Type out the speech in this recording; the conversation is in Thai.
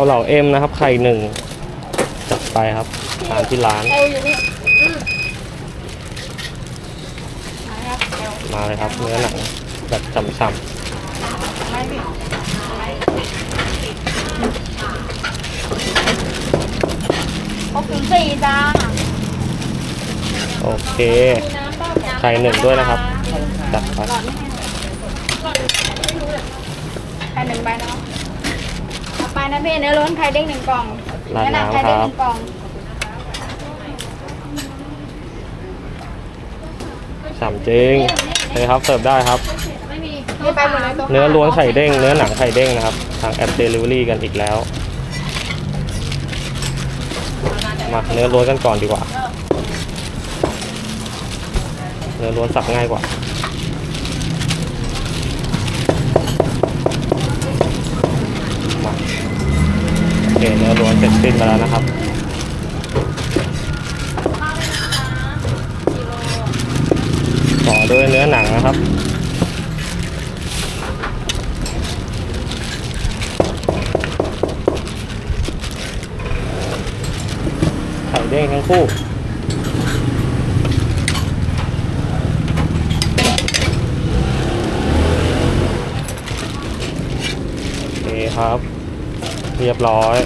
าเหลาเอ็มนะครับ ไข่หนึ่งจัดไปครับทานที่ร้าน เอวอยู่นี่อืมมาครับเอวมาเลยครับ เนื้อหนังแบบฉ่ำไม่พี่ครบถึงสี่จ้าๆโอเคไข่หนึ่งด้วยนะครับ จัดไป หลอดไม่ให้ไข่หนึ่งใบเนาะเอาไป นะพี่เนื้อล้วนไข่เด้งหนึ่งกล่องราดเนื้อหนังน้ำไข่เด้งคหรับนึ่งกล่องฉ่ำจริงเลยครับเสิร์ฟได้ครับนี่ไปหมดเลยตัวเนื้อล้วนไข่เด้ง เนื้อหนังไข่เด้งนะครับ ทางแอปเดลิเวอรี่กันอีกแล้ว มาเนื้อล้วนกันก่อนดีกว่า เนื้อล้วนสับง่ายกว่ามา เสร็จสิ้นไปแล้วนะครับ ต่อด้วยเนื้อหนังนะครับไข่เด้งทั้งคู่โอเคครับ เรียบร้อย